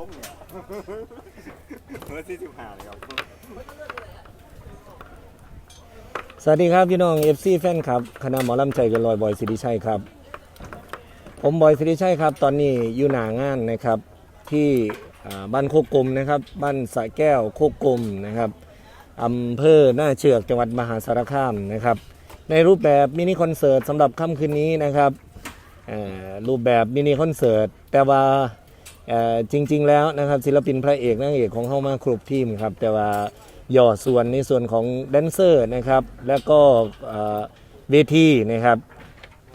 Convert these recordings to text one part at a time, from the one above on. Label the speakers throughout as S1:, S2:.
S1: ผมเนี่ยเมื่อที่สิบห้าเลยครับ
S2: สวัสดีครับพี่น้อง FC แฟนครับคณะหมอลำใจเกันลอยบอยสิริชัยครับ ผมบอยสิริชัยครับ ตอนนี้อยู่หนางานนะครับที่อ่าบ้านโคกกลมนะครับ บ้านสระแก้วโคกกลมนะครับอำเภอหน้าเชือกจังหวัดมหาสารคามนะครับ ในรูปแบบมินิคอนเสิร์ตสำหรับค่ำคืนนี้นะครับเอ่อรูปแบบมินิคอนเสิร์ตแต่ว่า จริง ๆ แล้วนะครับศิลปินพระเอกนางเอกของเขามาครบทีมครับแต่ว่าย่อส่วนในส่วนของแดนเซอร์นะครับแล้วก็เวทีนะครับ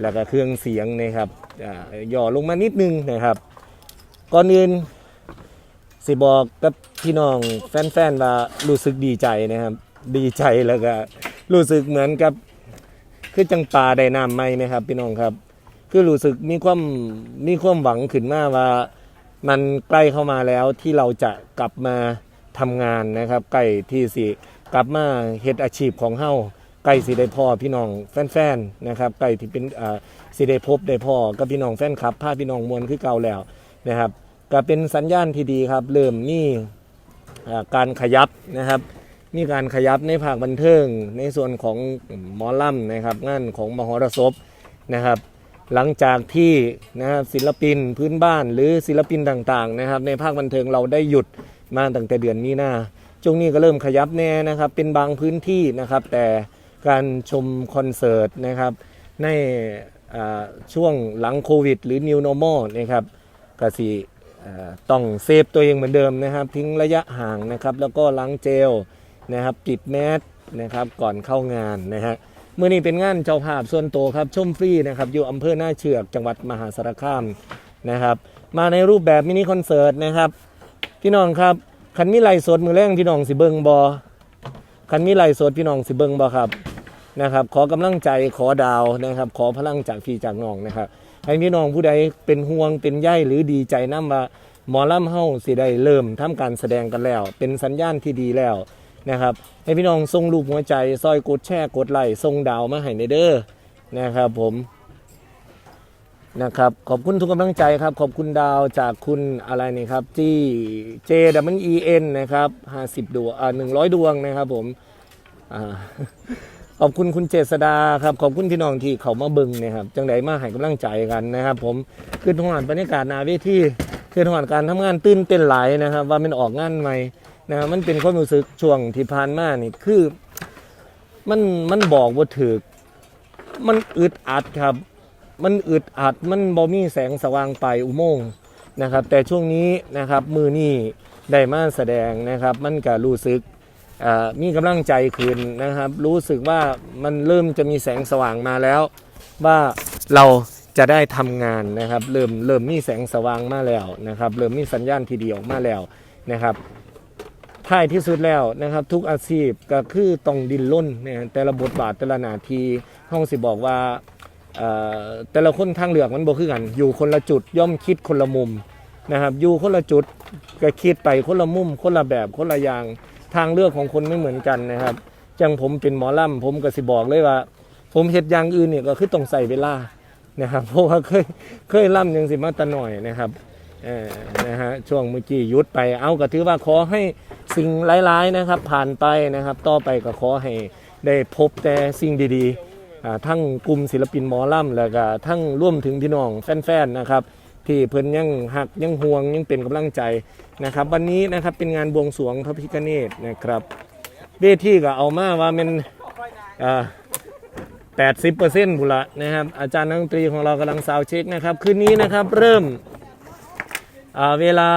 S2: แล้วก็เครื่องเสียงนะครับอ่าย่อลงมานิดนึงนะครับก่อนอื่นสิบอกกับพี่น้องแฟนๆว่ารู้สึกดีใจนะครับ ดีใจแล้วก็รู้สึกเหมือนกับคือจังปลาได้น้ำไหมไหมครับ พี่น้องครับ คือรู้สึกมีความมีความหวังขึ้นมาว่า มันใกล้เข้ามาแล้วที่เราจะกลับมาทำงานนะครับใกล้ที่สิกลับมาเฮ็ดอาชีพของเฮาใกล้สิได้พ่อพี่น้องแฟนๆนะครับใกล้ที่เป็นอ่าสิได้พบได้พ่อกับพี่น้องแฟนคลับพาพี่น้องมวลคือเก่าแล้วนะครับ ก็เป็นสัญญาณที่ดีครับ เริ่มมีอ่การขยับนะครับมีการขยับในภาคบันเทิงในส่วนของหมอลำนะครับงานของมหรสพนะครับ หลังจากที่นะครับศิลปินพื้นบ้านหรือศิลปินต่างๆนะครับ ในภาคบันเทิงเราได้หยุดมาตั้งแต่เดือนมีนาช่วงนี้ก็เริ่มขยับแน่นะครับ เป็นบางพื้นที่นะครับ แต่การชมคอนเสิร์ตนะครับ ในช่วงหลังโควิด หรือ New Normal นะครับก็สิต้องเซฟตัวเองเหมือนเดิมนะครับ ทิ้งระยะห่างนะครับ แล้วก็ล้างเจลนะครับปิดแมสนะครับ ก่อนเข้างานนะฮะ เมื่อนี้เป็นงานเจ้าภาพส่วนโตครับชมฟรีนะครับอยู่อำเภอหน้าเชือกจังหวัดมหาสารคามนะครับมาในรูปแบบมินิคอนเสิร์ตนะครับพี่น้องครับคันมีไลสดมือแรงพี่น้องสิเบิงบอคันมีไลสดพี่น้องสิเบิงบอครับนะครับ ขอกำลังใจขอดาวนะครับ ขอพลังจากพี่จากน้องนะครับให้พี่น้องผู้ใดเป็นห่วงเป็นใยหรือดีใจน้ำว่าหมอล่ำเฮาสิได้เริ่มทำการแสดงกันแล้ว เป็นสัญญาณที่ดีแล้ว นะครับให้พี่น้องส่งรูปหัวใจซอยกดแชร์กดไลค์ส่งดาวมาให้ในเด้อนะครับผมนะครับขอบคุณทุกกำลังใจครับ ขอบคุณดาวจากคุณอะไรนี่ครับที่เจดัมเอ็นนะครับห้าสิบดวงอ่าหนึ่งร้อยดวงนะครับผมอ่าขอบคุณคุณเจษดาครับ ขอบคุณพี่น้องที่เขามาบึงนะครับจังไดมาให้กำลังใจกันนะครับ ผมคือทหารบรรยากาศนาเวทีคือทหารการทำงานตื่นเต้นหลายนะครับ ว่ามันออกงานใหม่ นะครับมันเป็นความรู้สึกช่วงที่ผ่านมานี่คือ มันมันบอกว่าถือมันอึดอัดครับ มันอึดอัดมันบ่มีแสงสว่างไปอุโมงค์นะครับ แต่ช่วงนี้นะครับมือนี้ได้มาแสดงนะครับ มันก็รู้สึกมีกำลังใจขึ้นนะครับ รู้สึกว่ามันเริ่มจะมีแสงสว่างมาแล้ว ว่าเราจะได้ทำงานนะครับ เริ่มเริ่มมีแสงสว่างมาแล้วนะครับ เริ่มมีสัญญาณที่ดีออกมาแล้วนะครับ ท้ายที่สุดแล้วนะครับ ทุกอาชีพก็คือต้องดิ้นรนเนี่ยแต่ละบทบาทแต่ละหน้าที่ห้องสิบอกว่าแต่ละคนทางเหลือกมันบ่คือกัน อยู่คนละจุดย่อมคิดคนละมุมนะครับ อยู่คนละจุดก็คิดไปคนละมุม คนละแบบคนละอย่างทางเลือกของคนไม่เหมือนกันนะครับจังผมเป็นหมอลำผมก็สิบอกเลยว่า ผมเฮ็ดอย่างอื่นเนี่ยก็คือต้องใส่เวลานะครับเพราะว่าเคยเคยล่ำยังสิมาตะหน่อยนะครับ เออนะฮะช่วงเมื่อกี้ยุดไปเอาก็ถือว่าขอให้สิ่งร้ายๆนะครับ ผ่านไปนะครับ ต่อไปก็ขอให้ได้พบแต่สิ่งดีๆทั้งกลุ่มศิลปินหมอลำแล้วก็ทั้งร่วมถึงพี่น้องแฟนๆนะครับที่เพิ่นยังหักยังห่วงยังเป็นกำลังใจนะครับ วันนี้นะครับเป็นงานบวงสรวงพระพิฆเนศนะครับเวทีก็เอามาว่าเป็นอ่า80%บุละนะครับอาจารย์นักดนตรีของเรากำลังซาวด์เช็คนะครับ คืนนี้นะครับเริ่ม อ่าเวลา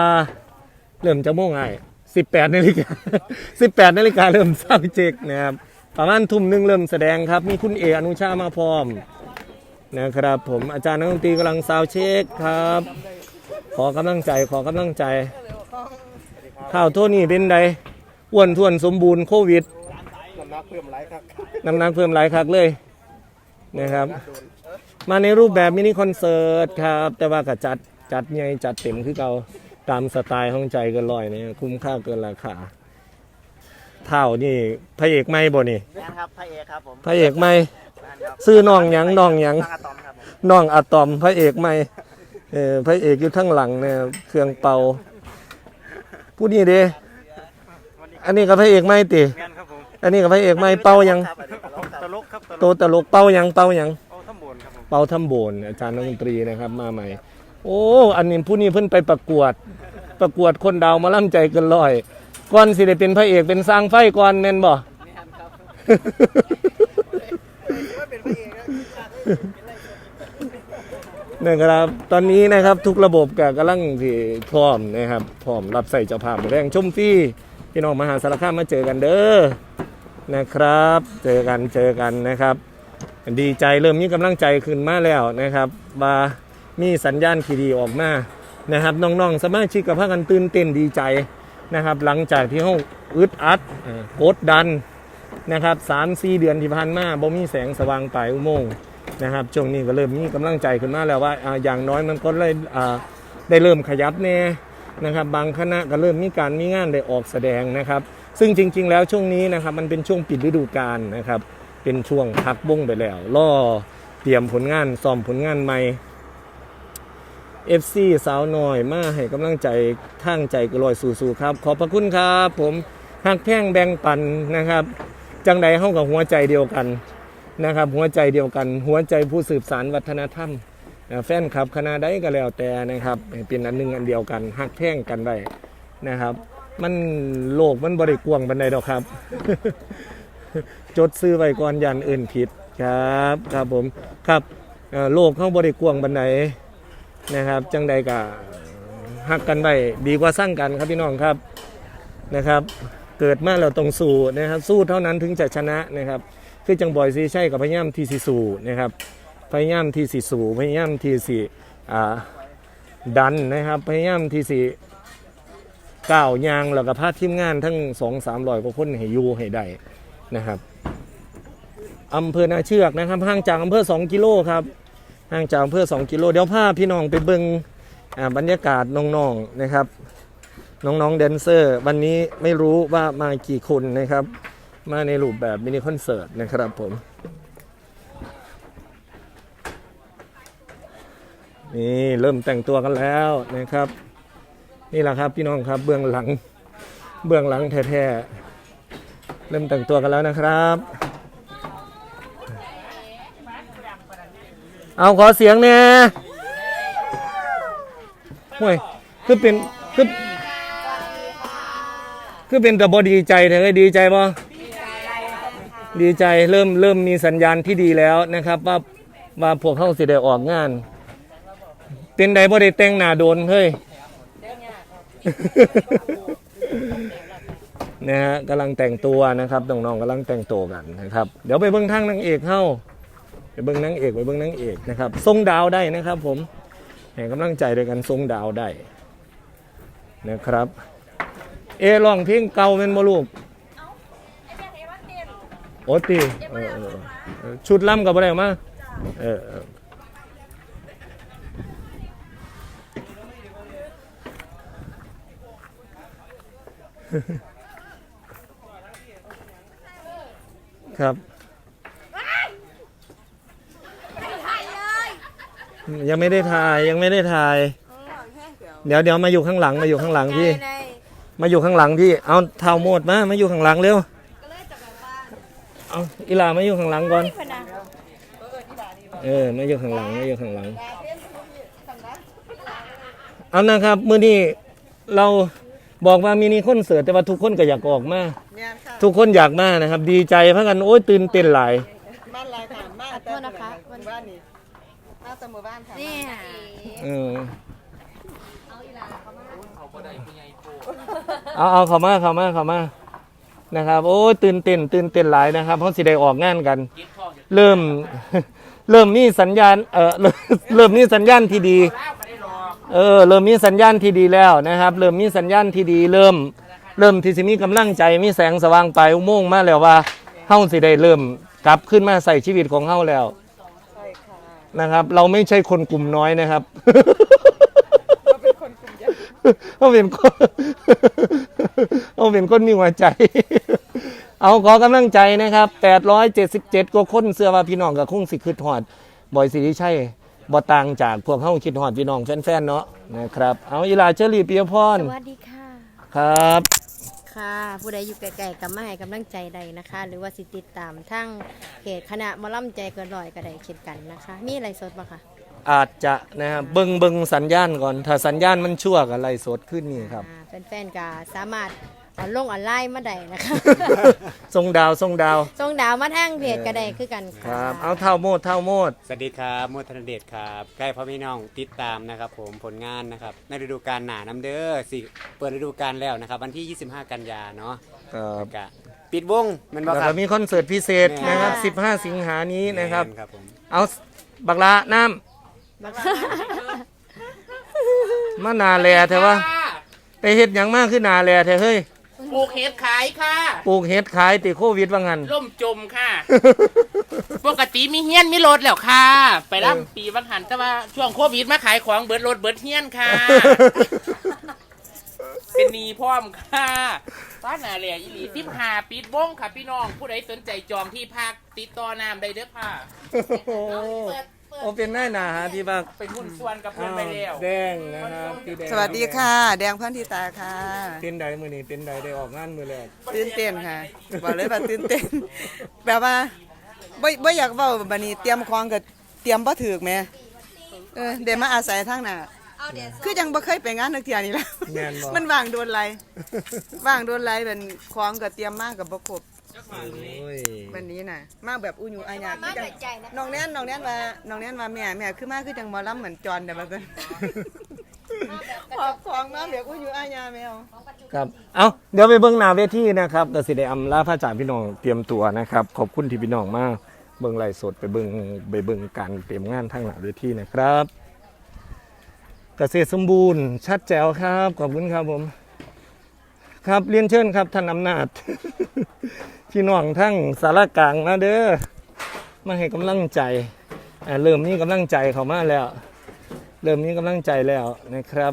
S2: เริ่มจะโมงไง18นาฬิกา18นาฬิกาเริ่มซาวด์เช็คนะครับประมาณทุ่มหนึ่งเริ่มแสดงครับ มีคุณเออนุชามาพร้อมนะครับผมอาจารย์นักดนตรีกำลังซาวเช็คครับ ขอกำลังใจขอกำลังใจข้าวโทษนี่เป็นไดอ้วนท้วนสมบูรณ์โควิด
S1: น้ำหนักเพิ่มหลายครับ
S2: น้ำหนักเพิ่มหลายครั้งเลยนะครับ มาในรูปแบบมินิคอนเสิร์ตครับ แต่ว่าก็จัด จัดใหญ่จัดเต็มคือเก่าตามสไตล์ของใจเกินร้อยเนี่ยคุ้มค่าเกินราคาเท่านี่พระเอกไม่บ่นี่
S3: แม่นครับพระเอกครับผม
S2: พระเอกไม่
S3: แม่นครับ
S2: ซื้อน้องหยังน้องหยัง
S3: ตั้งอะตอมครับผม
S2: น้องอะตอมพระเอกไม่เออพระเอกอยู่ทั้งหลังเนี่ยเครื่องเป่าผู้นี้เด้อันนี้ก็พระเอกไม่ติ
S1: แม่นครับผม
S2: อันนี้ก็พระเอกไม่เป่ายัง
S3: ครับอันนี้ตลกครับ
S1: ตลกครับตลก
S2: โตตลกเป่ายังเป่ายัง
S1: เอาทั้งบนครับผม
S2: เป่าทำโบนอาจารย์นักดนตรีนะครับ มาใหม่ โอ้ อันนี้ผู้นี้เพิ่นไปประกวด ประกวดคนดาวมาล่ำใจเกินร้อย ก่อนสิได้เป็นพระเอกเป็นสร้างไฟก่อนแม่นบ่นะครับ ตอนนี้นะครับทุกระบบก็กำลังที่พร้อมนะครับ พร้อมรับใส่เจ้าภาพแรงชมฟรีพี่น้องมหาสารคามมาเจอกันเด้อนะครับ เจอกันเจอกันนะครับ ดีใจเริ่มมีกำลังใจขึ้นมาแล้วนะครับว่า มีสัญญาณที่ดีออกมานะครับน้องๆสมาชิกกับพากันตื่นเต้นดีใจนะครับ หลังจากที่เขาอึดอัดกดดันนะครับสามสี่เดือนที่ผ่านมาบ่มีแสงสว่างปลายอุโมงค์นะครับช่วงนี้ก็เริ่มมีกำลังใจขึ้นมาแล้วว่าอย่างน้อยมันก็เลยได้เริ่มขยับแน่นะครับ บางคณะก็เริ่มมีการมีงานได้ออกแสดงนะครับ ซึ่งจริง ๆ แล้วช่วงนี้นะครับมันเป็นช่วงปิดฤดูกาลนะครับ เป็นช่วงพักบ้งไปแล้วล่อเตรียมผลงานซ้อมผลงานใหม่ FC สาวน้อยมาให้กำลังใจทางใจกระลอยสู่ๆครับ ขอบพระคุณครับผมหักแพ่งแบ่งปันนะครับ จังใดเข้ากับหัวใจเดียวกันนะครับ หัวใจเดียวกัน หัวใจผู้สืบสารวัฒนธรรมแฟนคลับคณะใดก็แล้วแต่นะครับเป็นอันหนึ่งอันเดียวกันหักแพ่งกันไว้นะครับ มันโลกมันบริกวางบันไดดอกครับ จดซื้อไว้ก่อนยันอื่นผิดครับ ครับผมครับโลกเข้าบริกวางบันได นะครับจังใดกะหักกันไว้ดีกว่าสร้างกันครับพี่น้องครับนะครับ เกิดมาเราต้องสู้นะครับสู้เท่านั้นถึงจะชนะนะครับคือจังบอยซีใช่กับพยายามที่สิสู้นะครับพยายามที่สิสู้พยายามที่สิดันนะครับพยายามที่สิก้าวยางแล้วก็พาทีมงานทั้งสองสามร้อยกว่าคนให้ยู่ให้ได้นะครับอำเภอนาเชือกนะครับห่างจากอำเภอ2กิโลครับ ห่างจากอำเภอ2กิโลเดี๋ยวพาพี่น้องไปเบิงอ่าบรรยากาศน้องๆนะครับ น้องๆแดนเซอร์ วันนี้ไม่รู้ว่ามากี่คนนะครับ มาในรูปแบบมินิคอนเสิร์ตนะครับผมนี่เริ่มแต่งตัวกันแล้วนะครับ นี่แหละครับพี่น้องครับเบื้องหลังเบื้องหลังแท้ๆเริ่มแต่งตัวกันแล้วนะครับ เอาขอเสียงเนี่ยห่วยคือเป็นคือคือเป็นแต่บอดีใจเถอดีใจป่ะดีใจเริ่มเริ่มมีสัญญาณที่ดีแล้วนะครับ ว่าว่าพวกเข้าสิได้ออกงาน เป็นใดบ่ได้แต่งหน้าโดนเฮ้ยนะฮะกำลังแต่งตัวนะครับน้องๆกำลังแต่งตัวกันนะครับ เดี๋ยวไปเบิ้งทางนางเอกเข้า เบิ้งนางเอกไปเบิ้งนางเอกนะครับทรงดาวได้นะครับ ผมให้กำลังใจด้วยกันทรงดาวได้นะครับ เอรองเพลงเก่าเป็นบลูกโอตีชุดล่ำกับอะไรออกมาเออครับ ยังไม่ได้ถ่ายยังไม่ได้ถ่าย เดี๋ยวเดี๋ยวมาอยู่ข้างหลังมาอยู่ข้างหลังพี่ มาอยู่ข้างหลังพี่ เอาเท้าโมดมามาอยู่ข้างหลังเร็วเอาอีหลามาอยู่ข้างหลังก่อน เออมาอยู่ข้างหลังมาอยู่ข้างหลัง เอานะครับมื้อนี้เราบอกว่ามินิคอนเสิร์ตแต่ว่าทุกคนก็อยากออกมา
S3: เนี่ยค่ะ
S2: ทุกคนอยากมานะครับ ดีใจเพราะกันโอ้ยตื่นเต้นหลาย
S3: บ้านไรค่ะบ้าน
S4: ขอโทษนะคะ
S3: หมู่บ้านนี่ บ้านแต่หมู่บ้านค่ะ
S4: นี่
S2: เออเอาเอาเข้ามาเข้ามาเข้ามานะครับ โอ้ยตื่นเต้นตื่นเต้นหลายนะครับเพราะสิได้ออกงานกัน เริ่ม เริ่มมีสัญญาณเออเริ่มเริ่มมีสัญญาณที่ดี เออ เริ่มมีสัญญาณที่ดีแล้วนะครับ เริ่มมีสัญญาณที่ดี เริ่ม เริ่มที่สิมีกำลังใจมีแสงสว่างปลายอุโมงค์มาแล้วว่าเฮาสิได้เริ่มกลับขึ้นมาใส่ชีวิตของเฮาแล้ว
S3: ใช่ค่ะ
S2: นะครับ เราไม่ใช่คนกลุ่มน้อยนะครับ
S3: เราเป็นคนกลุ่มใหญ่
S2: เขาเป็นคนเขาเป็นคนมีหัวใจ เอาขอกำลังใจนะครับ877กว่าคนเสื้อว่าพี่น้องกับคงสิคิดฮอดบอยสิริชัยบ่ต่างจากพวกเฮาคิดฮอดพี่น้องแฟนๆเนาะนะครับ เอาอีหลาเชอรี่ปียพร
S4: สวัสดีค่ะ
S2: ครับ
S4: ค่ะ ผู้ใดอยู่ไกลๆก็มาให้กำลังใจใดนะคะ หรือว่าสิติดตามทั้งเพจคณะหมอลำใจเกินร้อยก็ได้เช่นกันนะคะ มีอะไรสดปะคะ
S2: อาจจะนะครับเบิงเบิงสัญญาณก่อน ถ้าสัญญาณมันชั่วกับไรสดขึ้นนี่ครับ
S4: อ่าแฟนๆก็สามารถ เอาลงออนไลน์มาได้นะคะ
S2: ทรงดาวทรงดาว
S4: ส่งดาวมาทางเพจก็ได้คือกัน
S2: ค
S4: ค่ะ
S2: รับ เอาเท่าโมดเท่าโมด
S1: สวัสดีครับมดธนเดชครับใกล้พ่อพี่น้องติดตามนะครับผมผลงานนะครับในฤดูกาลหนาน้ำเด้อสิเปิดฤดูกาลแล้วนะครับ วันที่ 25 กันยาเนาะ
S2: ครับ
S1: กะปิดวงแมันบ่
S2: แล้ว
S1: ครั
S2: ก็
S1: บ
S2: มีคอนเสิร์ตพิเศษนะครับ15 สิงหานี้นะครับ
S1: แม่ครับผม
S2: เอาบักละน้ำมานาแลเถอะวะไปเฮ็ดหยังมากขึ้นนาแลเถอะเฮ้ย
S5: ปลูกเห็ดขายค่ะ
S2: ปลูกเฮ็ดขายติดโควิดว่างั้น
S5: ล่มจมค่ะ ปกติมีเฮี้ยนมีรถแล้วค่ะ ไปร่ำปีวังหันแต่ว่าช่วงโควิดมาขายของเบิดรถเบิดเฮี้ยนค่ะ เป็นหนีพร้อมค่ะบ้านนาเหลียอีหลีทิพหาปิดวงค่ะพี่น้อง ผู้ใดสนใจจองที่พักติดต่อนามได้เด้อค่ะ
S2: โอ้โห โอ้เป็นนายหนาหาที่บัก
S5: เป็นหุ้นส่วนกับเพื่อนไปแล้ว
S2: แดงนะครับพี่แดง
S3: สวัสดีค่ะ แดงพันธิตาค่ะ
S2: เป็นใดมือนี้เป็นใดได้ออกงานมือแรก
S3: ตื่นเต้นค่ะบอกเลยว่าตื่นเต้นแบบว่าบ่บ่อยากเว้าบัดนี้เตรียมของก็เตรียมบ่ถูกแหม่เออเดี๋ยวมาอาศัยทางหน้าคือยังบ่เคยไปงานนักเที่ยนี่แหล้ว
S2: แม่นบ่
S3: มันว่างโดนไรว่างโดนไรเป็นของก็เตรียมมากกับบ่ครบ
S2: โอ้ย
S3: วันนี้น่ะ มาแบบอุญูอาญาคือจังน้องแน่นน้องแน่นว่าน้องแน่นว่าแม่แม่คือมาคือจังหมอลำเหมือนจอนแต่ว่าซั่นขอบของมาแบบอุญูอาญาแมว
S2: ครับ เอาเดี๋ยวไปเบิ้งหน้าเวทีนะครับกสิได้อำลาพระจ่าพี่น้องเตรียมตัวนะครับ ขอบคุณที่พี่น้องมาเบิ้งไลฟ์สดไปเบิ้งไปเบิ้งการเตรียมงานทางหน้าเวทีนะครับ เกษตรสมบูรณ์ชัดแจ๋วครับ ขอบคุณครับผม ครับเรียนเชิญครับท่านอำนาจ พี่น้องทั้งสารกลางมาเด้อมาให้กำลังใจเริ่มมีกำลังใจเขามาแล้ว เริ่มมีกำลังใจแล้วนะครับ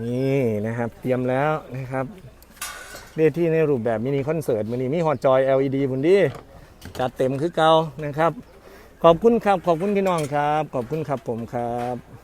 S2: นี่นะครับ เตรียมแล้วนะครับเวทีในรูปแบบมินิคอนเสิร์ตมันนี้มีฮอตจอย LED บุนดีจัดเต็มคือเก่านะครับ ขอบคุณครับ ขอบคุณพี่น้องครับ ขอบคุณครับผมครับ